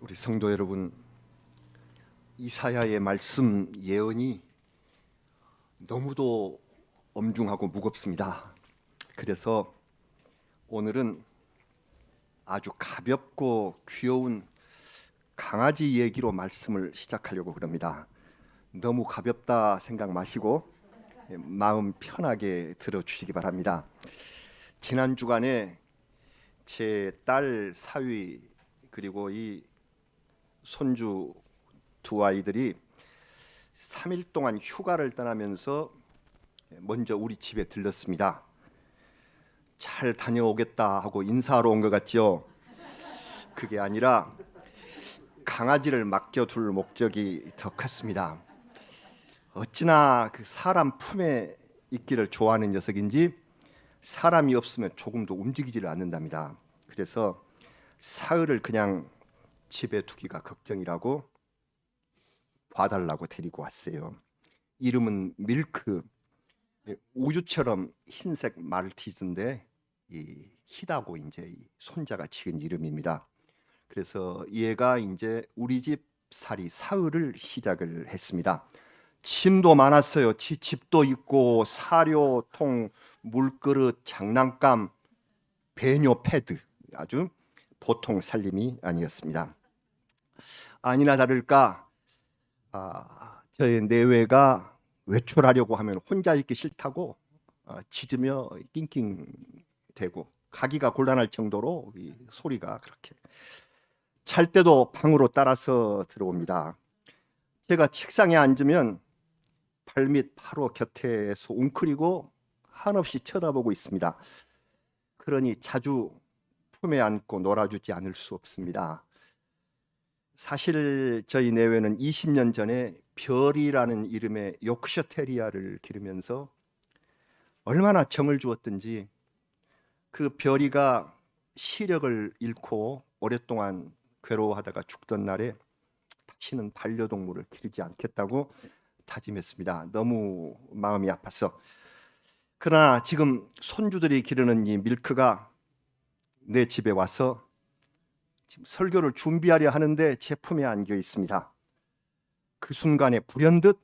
우리 성도 여러분, 이사야의 말씀 예언이 너무도 엄중하고 무겁습니다. 그래서 오늘은 아주 가볍고 귀여운 강아지 얘기로 말씀을 시작하려고 그럽니다. 너무 가볍다 생각 마시고 예, 마음 편하게 들어주시기 바랍니다. 지난 주간에 제 딸 사위 그리고 이 손주 두 아이들이 3일 동안 휴가를 떠나면서 먼저 우리 집에 들렀습니다. 잘 다녀오겠다 하고 인사하러 온 것 같죠? 그게 아니라 강아지를 맡겨둘 목적이 더 컸습니다. 어찌나 그 사람 품에 있기를 좋아하는 녀석인지 사람이 없으면 조금도 움직이지를 않는답니다. 그래서 사흘을 그냥 집에 두기가 걱정이라고 봐달라고 데리고 왔어요. 이름은 밀크. 예, 우유처럼 흰색 말티즈인데 이 희다고 이제 이 손자가 지은 이름입니다. 그래서 얘가 이제 우리 집 살이 사흘을 시작을 했습니다. 짐도 많았어요. 지- 집도 있고 사료통, 물그릇, 장난감, 배뇨 패드 아주 보통 살림이 아니었습니다. 아니나 다를까 아, 저의 내외가 외출하려고 하면 혼자 있기 싫다고 아, 짖으며 낑낑대고 가기가 곤란할 정도로 이 소리가 그렇게 잘 때도 방으로 따라서 들어옵니다. 제가 책상에 앉으면 발밑 바로 곁에서 웅크리고 한없이 쳐다보고 있습니다. 그러니 자주 품에 안고 놀아주지 않을 수 없습니다. 사실 저희 내외는 20년 전에 별이라는 이름의 요크셔 테리아를 기르면서 얼마나 정을 주었든지 그 별이가 시력을 잃고 오랫동안 괴로워하다가 죽던 날에 다시는 반려동물을 기르지 않겠다고 다짐했습니다. 너무 마음이 아파서. 그러나 지금 손주들이 기르는 이 밀크가 내 집에 와서 지금 설교를 준비하려 하는데 제 품에 안겨 있습니다. 그 순간에 불현듯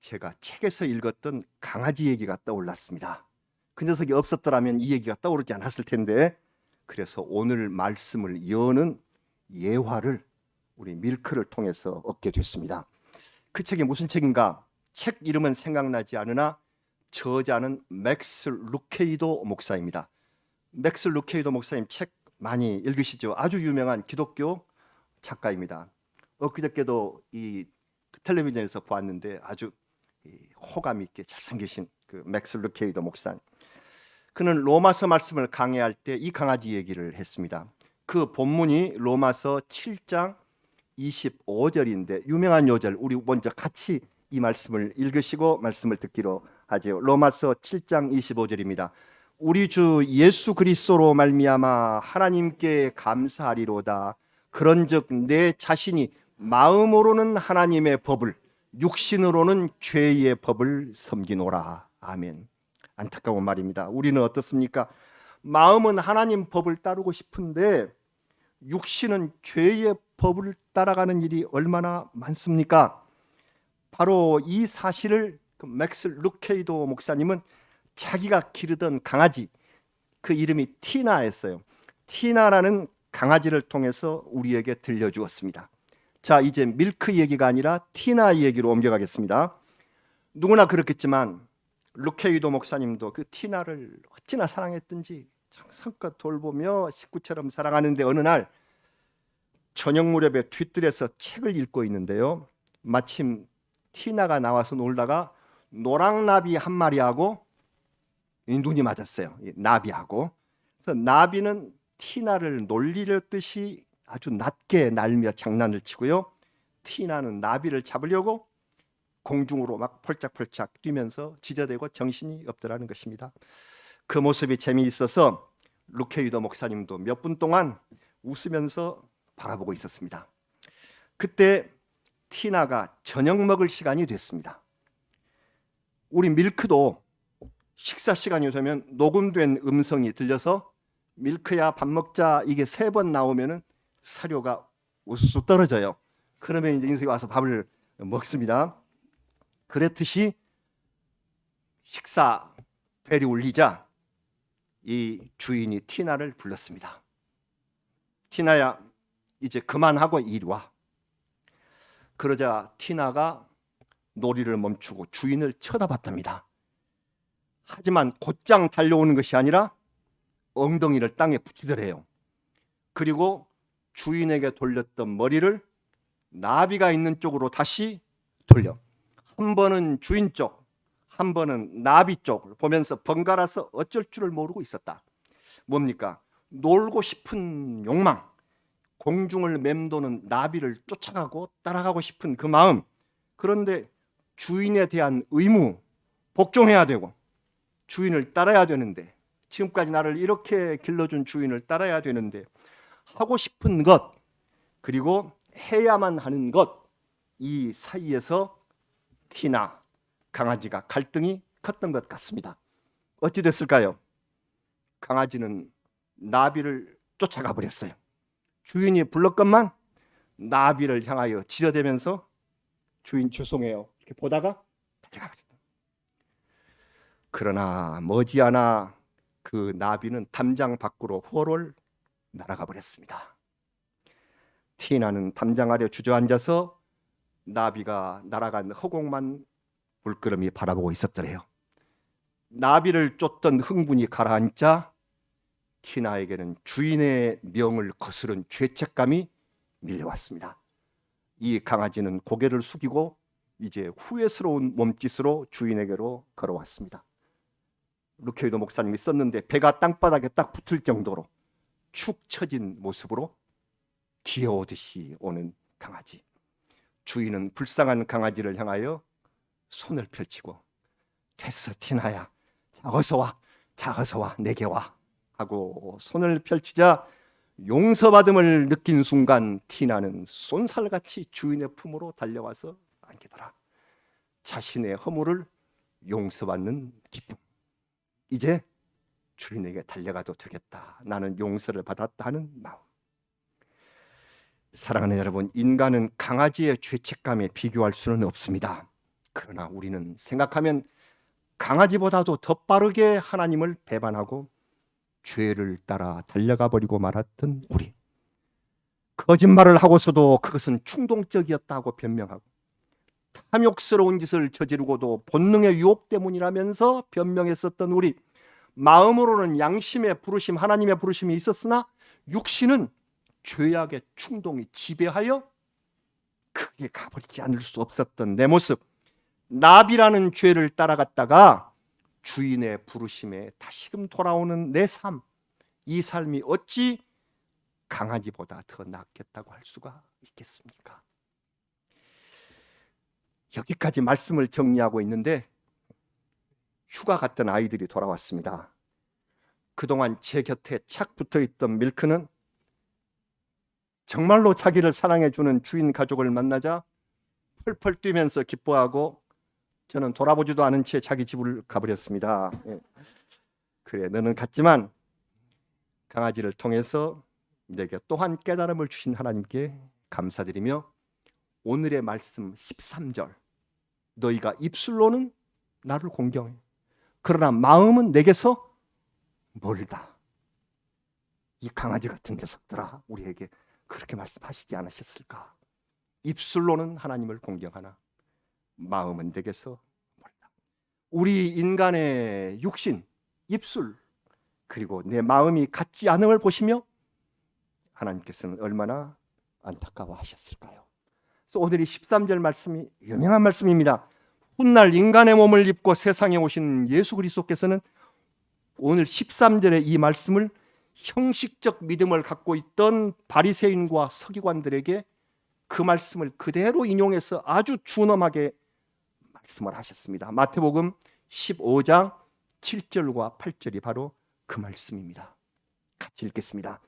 제가 책에서 읽었던 강아지 얘기가 떠올랐습니다. 그 녀석이 없었더라면 이 얘기가 떠오르지 않았을 텐데 그래서 오늘 말씀을 여는 예화를 우리 밀크를 통해서 얻게 됐습니다. 그 책이 무슨 책인가? 책 이름은 생각나지 않으나 저자는 맥스 루케이도 목사입니다. 맥스 루케이도 목사님 책 많이 읽으시죠? 아주 유명한 기독교 작가입니다. 엊그저께도 이 텔레비전에서 보았는데 아주 이 호감 있게 잘생기신 그 맥스 루케이도 목사님. 그는 로마서 말씀을 강해할 때 이 강아지 얘기를 했습니다. 그 본문이 로마서 7장 25절인데 유명한 요절 우리 먼저 같이 이 말씀을 읽으시고 말씀을 듣기로 하죠. 로마서 7장 25절입니다. 우리 주 예수 그리스도로 말미암아 하나님께 감사하리로다. 그런즉 내 자신이 마음으로는 하나님의 법을 육신으로는 죄의 법을 섬기노라. 아멘. 안타까운 말입니다. 우리는 어떻습니까? 마음은 하나님 법을 따르고 싶은데 육신은 죄의 법을 따라가는 일이 얼마나 많습니까? 바로 이 사실을 그 맥스 루케이도 목사님은 자기가 기르던 강아지 그 이름이 티나였어요. 티나라는 강아지를 통해서 우리에게 들려주었습니다. 자, 이제 밀크 얘기가 아니라 티나 얘기로 옮겨가겠습니다. 누구나 그렇겠지만 루케이도 목사님도 그 티나를 어찌나 사랑했든지 정성껏 돌보며 식구처럼 사랑하는데 어느 날 저녁 무렵에 뒤뜰에서 책을 읽고 있는데요. 마침 티나가 나와서 놀다가 노랑나비 한 마리하고 이 눈이 맞았어요. 이 나비하고. 그래서 나비는 티나를 놀리려듯이 아주 낮게 날며 장난을 치고요. 티나는 나비를 잡으려고 공중으로 막 펄짝펄짝 뛰면서 지저대고 정신이 없더라는 것입니다. 그 모습이 재미있어서 루케이더 목사님도 몇 분 동안 웃으면서 바라보고 있었습니다. 그때 티나가 저녁 먹을 시간이 됐습니다. 우리 밀크도 식사 시간이 되면 녹음된 음성이 들려서 밀크야 밥 먹자 이게 세 번 나오면은 사료가 우수수 떨어져요. 그러면 이제 인생이 와서 밥을 먹습니다. 그랬듯이 식사 벨이 울리자 이 주인이 티나를 불렀습니다. 티나야 이제 그만하고 이리 와. 그러자 티나가 놀이를 멈추고 주인을 쳐다봤답니다. 하지만 곧장 달려오는 것이 아니라 엉덩이를 땅에 붙이더래요. 그리고 주인에게 돌렸던 머리를 나비가 있는 쪽으로 다시 돌려. 한 번은 주인 쪽, 한 번은 나비 쪽을 보면서 번갈아서 어쩔 줄을 모르고 있었다. 뭡니까? 놀고 싶은 욕망, 공중을 맴도는 나비를 쫓아가고 따라가고 싶은 그 마음. 그런데 주인에 대한 의무, 복종해야 되고 주인을 따라야 되는데 지금까지 나를 이렇게 길러준 주인을 따라야 되는데 하고 싶은 것 그리고 해야만 하는 것 이 사이에서 티나 강아지가 갈등이 컸던 것 같습니다. 어찌 됐을까요? 강아지는 나비를 쫓아가 버렸어요. 주인이 불렀건만 나비를 향하여 지저대면서 주인 죄송해요 이렇게 보다가 달려가 버렸다. 그러나 머지않아 그 나비는 담장 밖으로 훨훨 날아가 버렸습니다. 티나는 담장 아래 주저앉아서 나비가 날아간 허공만 물끄러미 바라보고 있었더래요. 나비를 쫓던 흥분이 가라앉자 티나에게는 주인의 명을 거스른 죄책감이 밀려왔습니다. 이 강아지는 고개를 숙이고 이제 후회스러운 몸짓으로 주인에게로 걸어왔습니다. 루케이도 목사님이 썼는데 배가 땅바닥에 딱 붙을 정도로 축 처진 모습으로 귀여우듯이 오는 강아지. 주인은 불쌍한 강아지를 향하여 손을 펼치고 됐어 티나야. 자 어서 와자 어서 와. 내게 와. 하고 손을 펼치자 용서받음을 느낀 순간 티나는 쏜살같이 주인의 품으로 달려와서 안기더라. 자신의 허물을 용서받는 기쁨 이제 주인에게 달려가도 되겠다. 나는 용서를 받았다 하는 마음. 사랑하는 여러분 인간은 강아지의 죄책감에 비교할 수는 없습니다. 그러나 우리는 생각하면 강아지보다도 더 빠르게 하나님을 배반하고 죄를 따라 달려가 버리고 말았던 우리. 거짓말을 하고서도 그것은 충동적이었다고 변명하고 탐욕스러운 짓을 저지르고도 본능의 유혹 때문이라면서 변명했었던 우리. 마음으로는 양심의 부르심, 하나님의 부르심이 있었으나 육신은 죄악의 충동이 지배하여 크게 가버리지 않을 수 없었던 내 모습. 나비라는 죄를 따라갔다가 주인의 부르심에 다시금 돌아오는 내 삶. 이 삶이 어찌 강아지보다 더 낫겠다고 할 수가 있겠습니까? 여기까지 말씀을 정리하고 있는데 휴가 갔던 아이들이 돌아왔습니다. 그동안 제 곁에 착 붙어 있던 밀크는 정말로 자기를 사랑해 주는 주인 가족을 만나자 펄펄 뛰면서 기뻐하고 저는 돌아보지도 않은 채 자기 집을 가버렸습니다. 예. 그래, 너는 갔지만 강아지를 통해서 내게 또한 깨달음을 주신 하나님께 감사드리며 오늘의 말씀 13절 너희가 입술로는 나를 공경해 그러나 마음은 내게서 멀다. 이 강아지 같은 녀석들아 우리에게 그렇게 말씀하시지 않으셨을까? 입술로는 하나님을 공경하나 마음은 내게서 멀다. 우리 인간의 육신, 입술 그리고 내 마음이 같지 않음을 보시며 하나님께서는 얼마나 안타까워하셨을까요? 그래서 오늘 이 13절 말씀이 유명한 말씀입니다. 훗날 인간의 몸을 입고 세상에 오신 예수 그리스도께서는 오늘 13절의 이 말씀을 형식적 믿음을 갖고 있던 바리새인과 서기관들에게 그 말씀을 그대로 인용해서 아주 준엄하게 말씀을 하셨습니다. 마태복음 15장 7절과 8절이 바로 그 말씀입니다. 같이 읽겠습니다.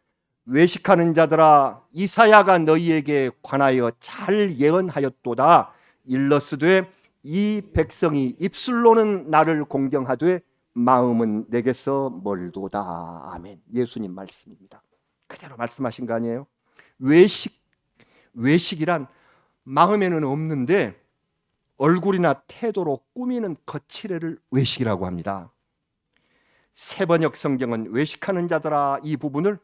외식하는 자들아 이사야가 너희에게 관하여 잘 예언하였도다. 일러스되 이 백성이 입술로는 나를 공경하되 마음은 내게서 멀도다. 아멘. 예수님 말씀입니다. 그대로 말씀하신 거 아니에요? 외식 외식이란 마음에는 없는데 얼굴이나 태도로 꾸미는 거칠애를 외식이라고 합니다. 세번역 성경은 외식하는 자들아 이 부분을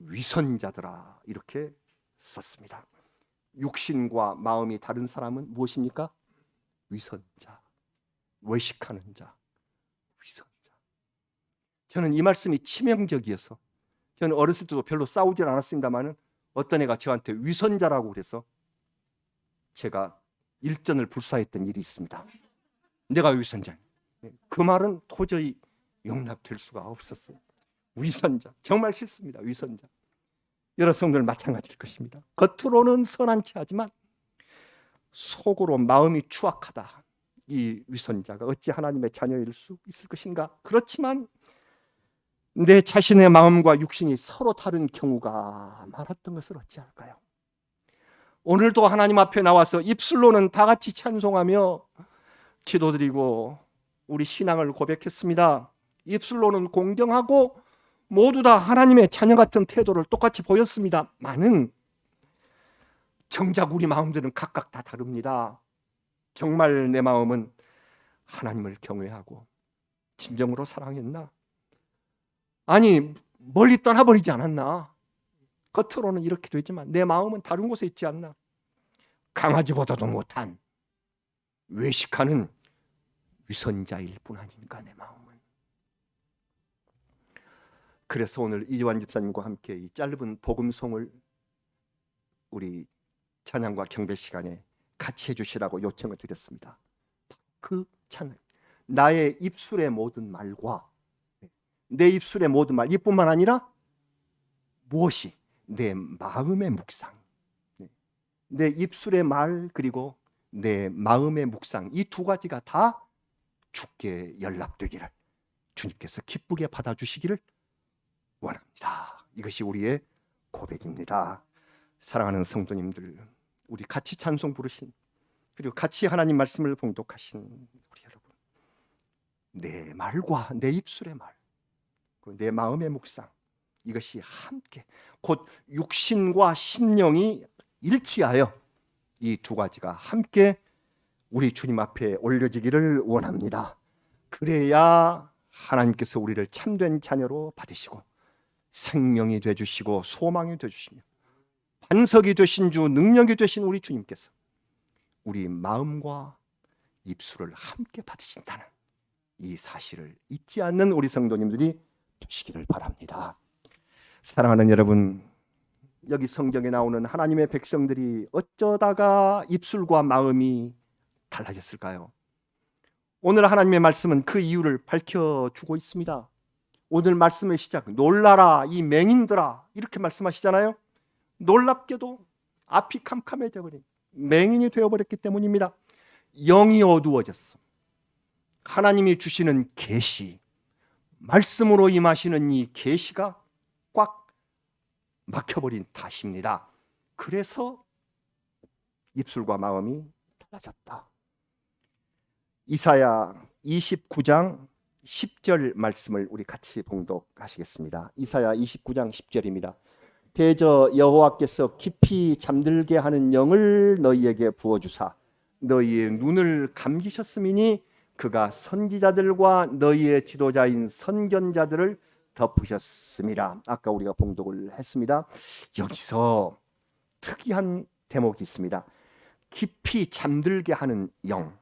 위선자들아 이렇게 썼습니다. 육신과 마음이 다른 사람은 무엇입니까? 위선자, 외식하는 자, 위선자. 저는 이 말씀이 치명적이어서 저는 어렸을 때도 별로 싸우질 않았습니다만은 어떤 애가 저한테 위선자라고 그래서 제가 일전을 불사했던 일이 있습니다. 내가 위선자. 그 말은 도저히 용납될 수가 없었어요. 위선자. 정말 싫습니다. 위선자. 여러 성도들 마찬가지일 것입니다. 겉으로는 선한 체 하지만 속으로 마음이 추악하다. 이 위선자가 어찌 하나님의 자녀일 수 있을 것인가? 그렇지만 내 자신의 마음과 육신이 서로 다른 경우가 많았던 것을 어찌할까요? 오늘도 하나님 앞에 나와서 입술로는 다 같이 찬송하며 기도드리고 우리 신앙을 고백했습니다. 입술로는 공경하고 모두 다 하나님의 자녀 같은 태도를 똑같이 보였습니다. 많은 정작 우리 마음들은 각각 다 다릅니다. 정말 내 마음은 하나님을 경외하고 진정으로 사랑했나? 아니 멀리 떠나버리지 않았나? 겉으로는 이렇게 되지만 내 마음은 다른 곳에 있지 않나? 강아지보다도 못한 외식하는 위선자일 뿐 아닌가 내 마음은. 그래서 오늘 이완 집사님과 함께 이 짧은 복음송을 우리 찬양과 경배 시간에 같이 해주시라고 요청을 드렸습니다. 그 찬양, 나의 입술의 모든 말과 내 입술의 모든 말, 이뿐만 아니라 무엇이 내 마음의 묵상, 내 입술의 말 그리고 내 마음의 묵상 이 두 가지가 다 주께 연락되기를 주님께서 기쁘게 받아주시기를 원합니다. 이것이 우리의 고백입니다. 사랑하는 성도님들, 우리 같이 찬송 부르신 그리고 같이 하나님 말씀을 봉독하신 우리 여러분, 내 말과 내 입술의 말, 내 마음의 묵상 이것이 함께 곧 육신과 심령이 일치하여 이 두 가지가 함께 우리 주님 앞에 올려지기를 원합니다. 그래야 하나님께서 우리를 참된 자녀로 받으시고 생명이 되 주시고 소망이 되 주시며 반석이 되신 주 능력이 되신 우리 주님께서 우리 마음과 입술을 함께 받으신다는 이 사실을 잊지 않는 우리 성도님들이 되시기를 바랍니다. 사랑하는 여러분, 여기 성경에 나오는 하나님의 백성들이 어쩌다가 입술과 마음이 달라졌을까요? 오늘 하나님의 말씀은 그 이유를 밝혀주고 있습니다. 오늘 말씀의 시작, 놀라라 이 맹인들아 이렇게 말씀하시잖아요. 놀랍게도 앞이 캄캄해져 버린 맹인이 되어 버렸기 때문입니다. 영이 어두워졌어. 하나님이 주시는 계시, 말씀으로 임하시는 이 계시가 꽉 막혀버린 탓입니다. 그래서 입술과 마음이 달라졌다. 이사야 29장 10절 말씀을 우리 같이 봉독하시겠습니다. 이사야 29장 10절입니다. 대저 여호와께서 깊이 잠들게 하는 영을 너희에게 부어 주사 너희의 눈을 감기셨음이니 그가 선지자들과 너희의 지도자인 선견자들을 덮으셨습니다. 아까 우리가 봉독을 했습니다. 여기서 특이한 대목이 있습니다. 깊이 잠들게 하는 영,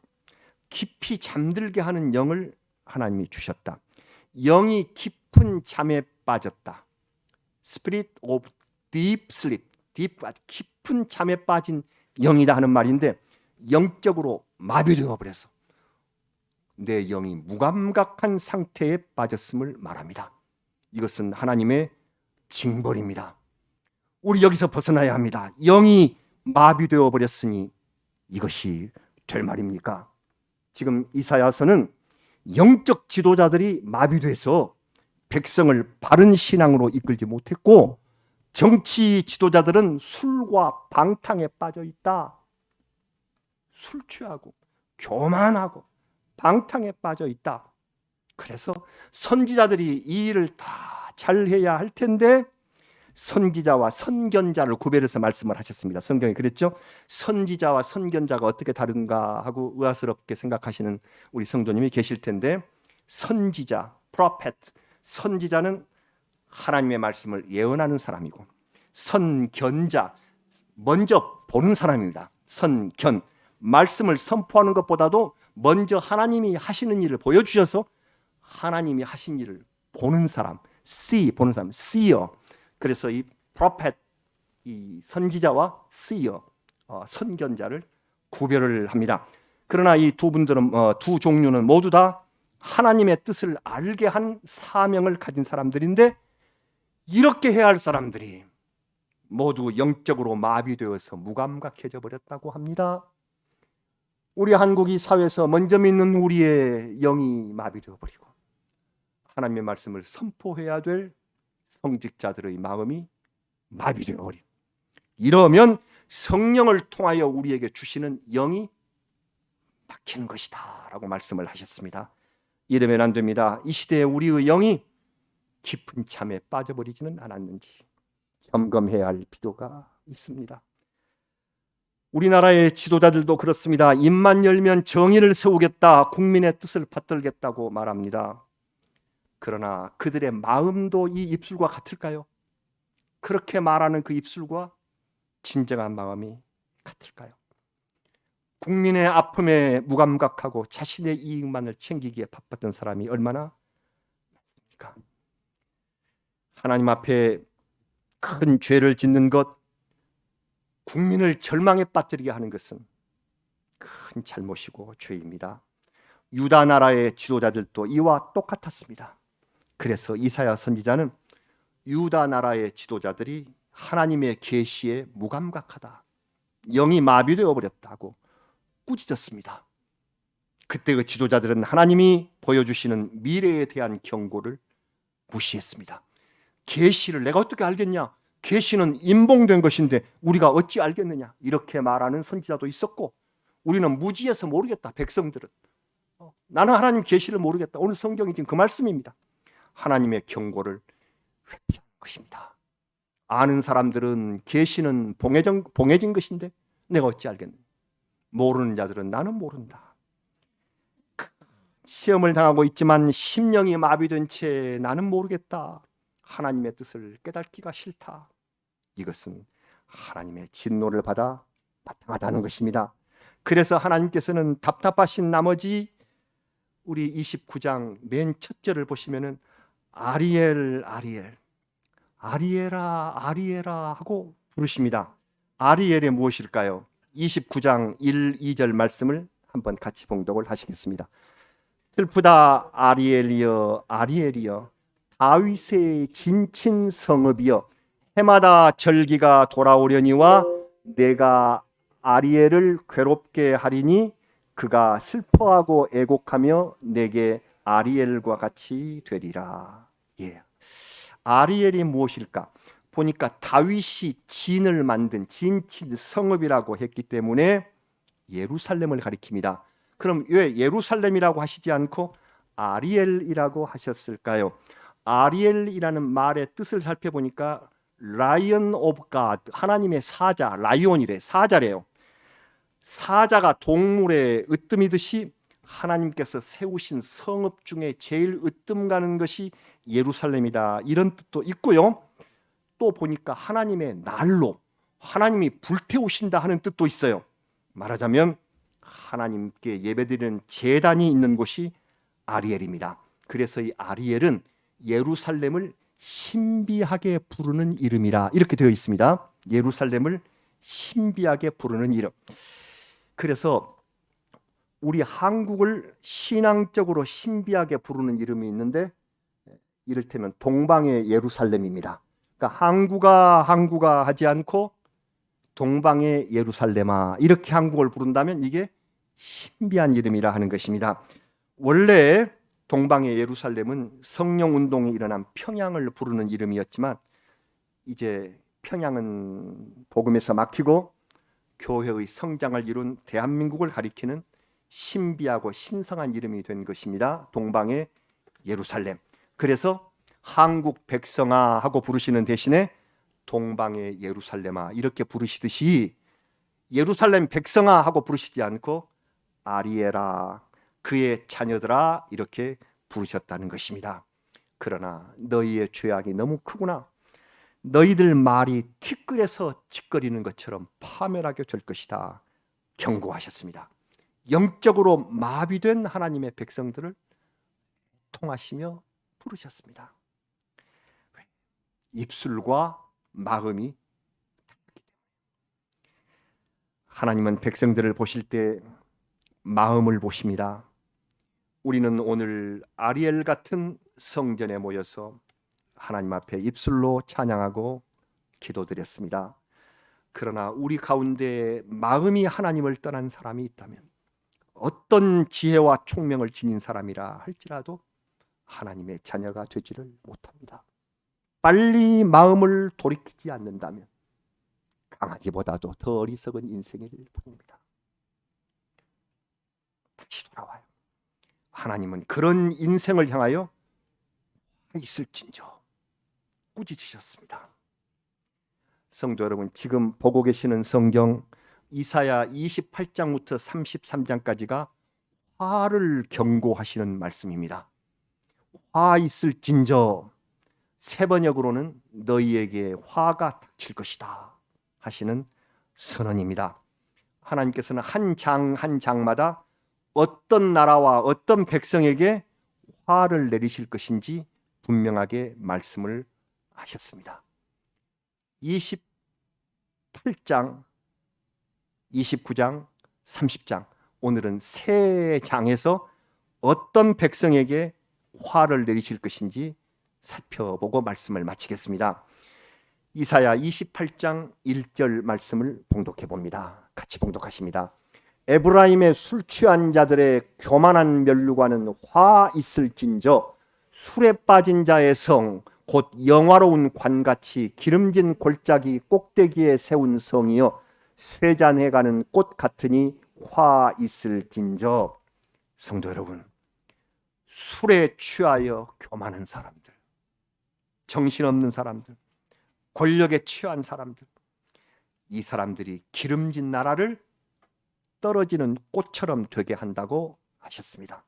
깊이 잠들게 하는 영을 하나님이 주셨다. 영이 깊은 잠에 빠졌다. Spirit of deep sleep, deep 깊은 잠에 빠진 영이다 하는 말인데 영적으로 마비되어 버려서 내 영이 무감각한 상태에 빠졌음을 말합니다. 이것은 하나님의 징벌입니다. 우리 여기서 벗어나야 합니다. 영이 마비되어 버렸으니 이것이 될 말입니까? 지금 이사야서는 영적 지도자들이 마비돼서 백성을 바른 신앙으로 이끌지 못했고 정치 지도자들은 술과 방탕에 빠져 있다. 술 취하고 교만하고 방탕에 빠져 있다. 그래서 선지자들이 이 일을 다 잘해야 할 텐데 선지자와 선견자를 구별해서 말씀을 하셨습니다. 성경에 그랬죠. 선지자와 선견자가 어떻게 다른가 하고 의아스럽게 생각하시는 우리 성도님이 계실 텐데 선지자, prophet, 선지자는 하나님의 말씀을 예언하는 사람이고 선견자 먼저 보는 사람입니다. 선견 말씀을 선포하는 것보다도 먼저 하나님이 하시는 일을 보여주셔서 하나님이 하신 일을 보는 사람, see 보는 사람, seer. 그래서 이 prophet 이 선지자와 seer 어, 선견자를 구별을 합니다. 그러나 이 두 분들은 어, 두 종류는 모두 다 하나님의 뜻을 알게 한 사명을 가진 사람들인데 이렇게 해야 할 사람들이 모두 영적으로 마비되어서 무감각해져 버렸다고 합니다. 우리 한국이 사회에서 먼저 믿는 우리의 영이 마비되어 버리고 하나님의 말씀을 선포해야 될 성직자들의 마음이 마비되어 버림. 이러면 성령을 통하여 우리에게 주시는 영이 막히는 것이다라고 말씀을 하셨습니다. 이러면 안 됩니다. 이 시대에 우리의 영이 깊은 잠에 빠져버리지는 않았는지 점검해야 할 필요가 있습니다. 우리나라의 지도자들도 그렇습니다. 입만 열면 정의를 세우겠다, 국민의 뜻을 받들겠다고 말합니다. 그러나 그들의 마음도 이 입술과 같을까요? 그렇게 말하는 그 입술과 진정한 마음이 같을까요? 국민의 아픔에 무감각하고 자신의 이익만을 챙기기에 바빴던 사람이 얼마나 많습니까? 하나님 앞에 큰 죄를 짓는 것, 국민을 절망에 빠뜨리게 하는 것은 큰 잘못이고 죄입니다. 유다 나라의 지도자들도 이와 똑같았습니다. 그래서 이사야 선지자는 유다 나라의 지도자들이 하나님의 계시에 무감각하다. 영이 마비되어 버렸다고 꾸짖었습니다. 그때 그 지도자들은 하나님이 보여주시는 미래에 대한 경고를 무시했습니다. 계시를 내가 어떻게 알겠냐? 계시는 인봉된 것인데 우리가 어찌 알겠느냐? 이렇게 말하는 선지자도 있었고 우리는 무지해서 모르겠다. 백성들은 어, 나는 하나님 계시를 모르겠다. 오늘 성경이 지금 그 말씀입니다. 하나님의 경고를 회피하는 것입니다. 아는 사람들은 계시는 봉해진, 봉해진 것인데 내가 어찌 알겠느냐? 모르는 자들은 나는 모른다. 시험을 당하고 있지만 심령이 마비된 채 나는 모르겠다. 하나님의 뜻을 깨닫기가 싫다. 이것은 하나님의 진노를 받아 바탕하다는 것입니다. 그래서 하나님께서는 답답하신 나머지 우리 29장 맨첫 절을 보시면은 아리엘 아리엘 아리에라 아리에라 하고 부르십니다. 아리엘이 무엇일까요? 29장 1, 2절 말씀을 한번 같이 봉독을 하시겠습니다. 슬프다 아리엘이여 아리엘이여 다윗의 진친 성읍이여 해마다 절기가 돌아오려니와 내가 아리엘을 괴롭게 하리니 그가 슬퍼하고 애곡하며 내게 아리엘과 같이 되리라. 예. 아리엘이 무엇일까? 보니까 다윗이 진을 만든 진친 성읍이라고 했기 때문에 예루살렘을 가리킵니다. 그럼 왜 예루살렘이라고 하시지 않고 아리엘이라고 하셨을까요? 아리엘이라는 말의 뜻을 살펴보니까 라이언 오브 갓 하나님의 사자 라이온이래 사자래요. 사자가 동물의 으뜸이듯이 하나님께서 세우신 성읍 중에 제일 으뜸 가는 것이 예루살렘이다 이런 뜻도 있고요. 또 보니까 하나님의 날로 하나님이 불태우신다 하는 뜻도 있어요. 말하자면 하나님께 예배드리는 제단이 있는 곳이 아리엘입니다. 그래서 이 아리엘은 예루살렘을 신비하게 부르는 이름이라 이렇게 되어 있습니다. 예루살렘을 신비하게 부르는 이름. 그래서 우리 한국을 신앙적으로 신비하게 부르는 이름이 있는데 이를테면 동방의 예루살렘입니다. 그러니까 항구가 항구가 하지 않고 동방의 예루살렘아 이렇게 한국을 부른다면 이게 신비한 이름이라 하는 것입니다. 원래 동방의 예루살렘은 성령 운동이 일어난 평양을 부르는 이름이었지만 이제 평양은 복음에서 막히고 교회의 성장을 이룬 대한민국을 가리키는 신비하고 신성한 이름이 된 것입니다. 동방의 예루살렘. 그래서 한국 백성아 하고 부르시는 대신에 동방의 예루살렘아 이렇게 부르시듯이 예루살렘 백성아 하고 부르시지 않고 아리에라 그의 자녀들아 이렇게 부르셨다는 것입니다. 그러나 너희의 죄악이 너무 크구나. 너희들 말이 티끌에서 찌꺼리는 것처럼 파멸하게 될 것이다. 경고하셨습니다. 영적으로 마비된 하나님의 백성들을 통하시며 부르셨습니다. 입술과 마음이 하나님은 백성들을 보실 때 마음을 보십니다. 우리는 오늘 아리엘 같은 성전에 모여서 하나님 앞에 입술로 찬양하고 기도드렸습니다. 그러나 우리 가운데 마음이 하나님을 떠난 사람이 있다면 어떤 지혜와 총명을 지닌 사람이라 할지라도 하나님의 자녀가 되지를 못합니다. 빨리 마음을 돌이키지 않는다면 강아지보다도 더 어리석은 인생을 보냅니다. 다시 돌아와요. 하나님은 그런 인생을 향하여 있을진저 꾸짖으셨습니다. 성도 여러분, 지금 보고 계시는 성경 이사야 28장부터 33장까지가 화를 경고하시는 말씀입니다. 화 있을진저 세 번역으로는 너희에게 화가 닥칠 것이다 하시는 선언입니다. 하나님께서는 한 장 한 장마다 어떤 나라와 어떤 백성에게 화를 내리실 것인지 분명하게 말씀을 하셨습니다. 28장, 29장, 30장 오늘은 세 장에서 어떤 백성에게 화를 내리실 것인지 살펴보고 말씀을 마치겠습니다. 이사야 28장 1절 말씀을 봉독해 봅니다. 같이 봉독하십니다. 에브라임의 술 취한 자들의 교만한 멸류관은 화 있을진저 술에 빠진 자의 성 곧 영화로운 관같이 기름진 골짜기 꼭대기에 세운 성이여 쇠잔해 가는 꽃 같으니 화 있을진저 성도 여러분 술에 취하여 교만한 사람들 정신없는 사람들 권력에 취한 사람들 이 사람들이 기름진 나라를 떨어지는 꽃처럼 되게 한다고 하셨습니다.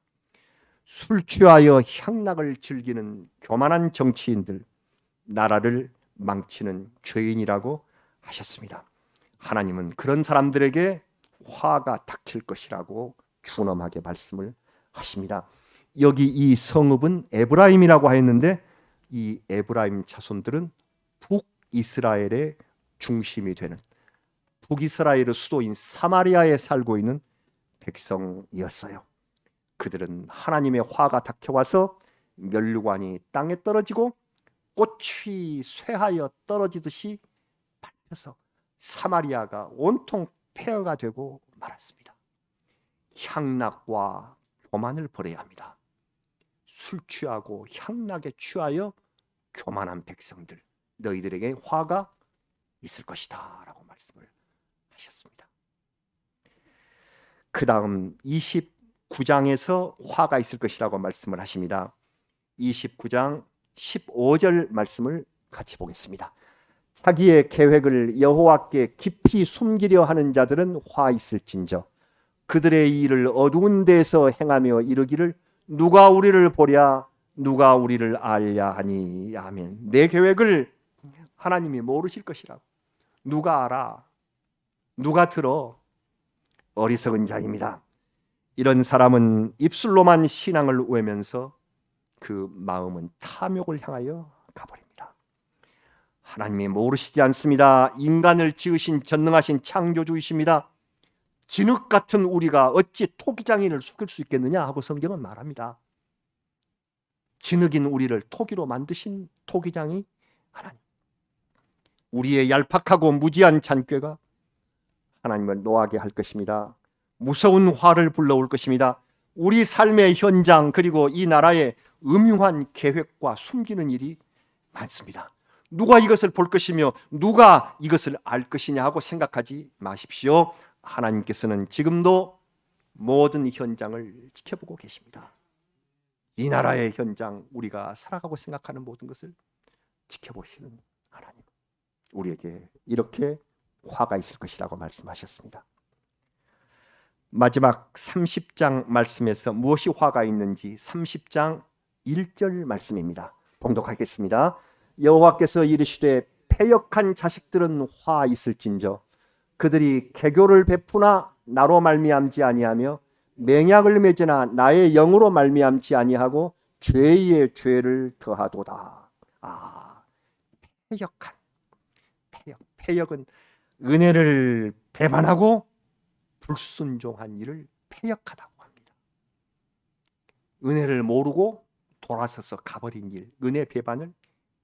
술 취하여 향락을 즐기는 교만한 정치인들, 나라를 망치는 죄인이라고 하셨습니다. 하나님은 그런 사람들에게 화가 닥칠 것이라고 준엄하게 말씀을 하십니다. 여기 이 성읍은 에브라임이라고 하였는데 이 에브라임 자손들은 북이스라엘의 중심이 되는 북이스라엘의 수도인 사마리아에 살고 있는 백성이었어요. 그들은 하나님의 화가 닥쳐와서 멸류관이 땅에 떨어지고 꽃이 쇠하여 떨어지듯이 밟혀서 사마리아가 온통 폐허가 되고 말았습니다. 향락과 교만을 버려야 합니다. 술 취하고 향락에 취하여 교만한 백성들 너희들에게 화가 있을 것이다라고 말씀을 하셨습니다. 그 다음 29장에서 화가 있을 것이라고 말씀을 하십니다. 29장 15절 말씀을 같이 보겠습니다. 자기의 계획을 여호와께 깊이 숨기려 하는 자들은 화 있을진저 그들의 일을 어두운 데서 행하며 이르기를 누가 우리를 보랴 누가 우리를 알랴 하니 아멘. 내 계획을 하나님이 모르실 것이라고. 누가 알아? 누가 들어? 어리석은 자입니다. 이런 사람은 입술로만 신앙을 외면서 그 마음은 탐욕을 향하여 가버립니다. 하나님이 모르시지 않습니다. 인간을 지으신 전능하신 창조주이십니다. 진흙 같은 우리가 어찌 토기장인을 속일 수 있겠느냐 하고 성경은 말합니다. 진흙인 우리를 토기로 만드신 토기장이 하나님. 우리의 얄팍하고 무지한 잔꾀가 하나님을 노하게 할 것입니다. 무서운 화를 불러올 것입니다. 우리 삶의 현장 그리고 이 나라의 음흉한 계획과 숨기는 일이 많습니다. 누가 이것을 볼 것이며 누가 이것을 알 것이냐 하고 생각하지 마십시오. 하나님께서는 지금도 모든 현장을 지켜보고 계십니다. 이 나라의 현장, 우리가 살아가고 생각하는 모든 것을 지켜보시는 하나님. 우리에게 이렇게 화가 있을 것이라고 말씀하셨습니다. 마지막 30장 말씀에서 무엇이 화가 있는지 30장 1절 말씀입니다. 봉독하겠습니다. 여호와께서 이르시되 패역한 자식들은 화 있을진저 그들이 개교를 베푸나 나로 말미암지 아니하며 맹약을 맺으나 나의 영으로 말미암지 아니하고 죄의 죄를 더하도다. 아, 패역한 패역. 패역은 은혜를 배반하고 불순종한 일을 패역하다고 합니다. 은혜를 모르고 돌아서서 가버린 일, 은혜 배반을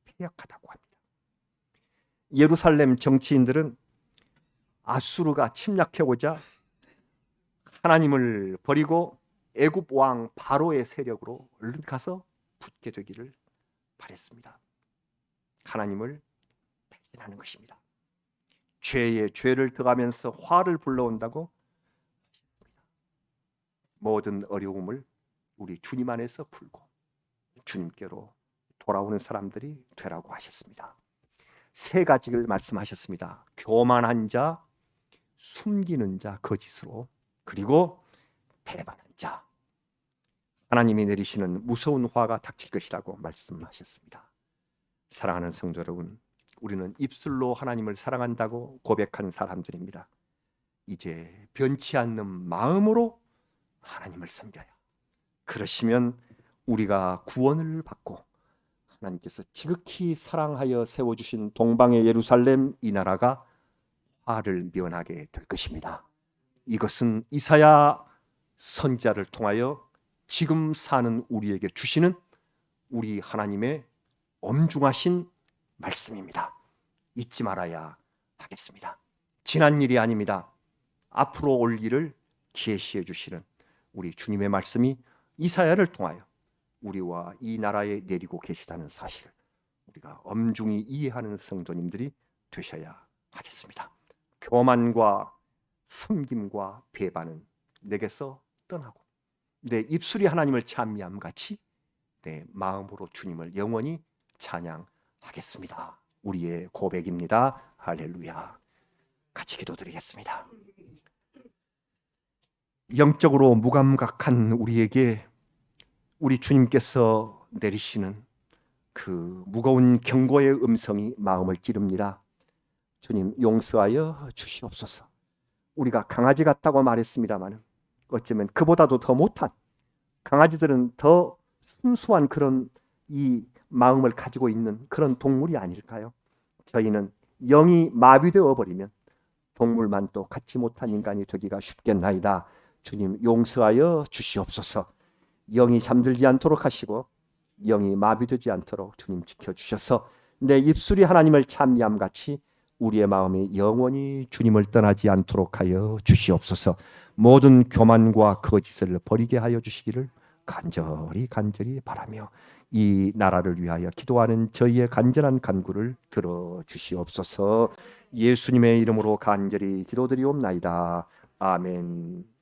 패역하다고 합니다. 예루살렘 정치인들은 아수르가 침략해오자 하나님을 버리고 애굽 왕 바로의 세력으로 얼른 가서 붙게 되기를 바랬습니다. 하나님을 배신하는 것입니다. 죄에 죄를 더하면서 화를 불러온다고 모든 어려움을 우리 주님 안에서 풀고 주님께로 돌아오는 사람들이 되라고 하셨습니다. 세 가지를 말씀하셨습니다. 교만한 자, 숨기는 자, 거짓으로 그리고 배반한 자. 하나님이 내리시는 무서운 화가 닥칠 것이라고 말씀하셨습니다. 사랑하는 성도 여러분, 우리는 입술로 하나님을 사랑한다고 고백하는 사람들입니다. 이제 변치 않는 마음으로 하나님을 섬겨야. 그러시면 우리가 구원을 받고 하나님께서 지극히 사랑하여 세워주신 동방의 예루살렘 이 나라가 화를 면하게 될 것입니다. 이것은 이사야 선자를 통하여 지금 사는 우리에게 주시는 우리 하나님의 엄중하신 말씀입니다. 잊지 말아야 하겠습니다. 지난 일이 아닙니다. 앞으로 올 일을 계시해 주시는 우리 주님의 말씀이 이사야를 통하여 우리와 이 나라에 내리고 계시다는 사실을 우리가 엄중히 이해하는 성도님들이 되셔야 하겠습니다. 교만과 숨김과 배반은 내게서 떠나고 내 입술이 하나님을 찬미함 같이 내 마음으로 주님을 영원히 찬양하겠습니다. 우리의 고백입니다. 할렐루야. 같이 기도드리겠습니다. 영적으로 무감각한 우리에게 우리 주님께서 내리시는 그 무거운 경고의 음성이 마음을 찌릅니다. 주님 용서하여 주시옵소서. 우리가 강아지 같다고 말했습니다만 어쩌면 그보다도 더 못한 강아지들은 더 순수한 그런 이 마음을 가지고 있는 그런 동물이 아닐까요? 저희는 영이 마비되어 버리면 동물만 또 갖지 못한 인간이 되기가 쉽겠나이다. 주님 용서하여 주시옵소서. 영이 잠들지 않도록 하시고 영이 마비되지 않도록 주님 지켜 주셔서 내 입술이 하나님을 찬미함 같이 우리의 마음이 영원히 주님을 떠나지 않도록 하여 주시옵소서. 모든 교만과 거짓을 버리게 하여 주시기를 간절히 간절히 바라며 이 나라를 위하여 기도하는 저희의 간절한 간구를 들어 주시옵소서. 예수님의 이름으로 간절히 기도드리옵나이다. 아멘.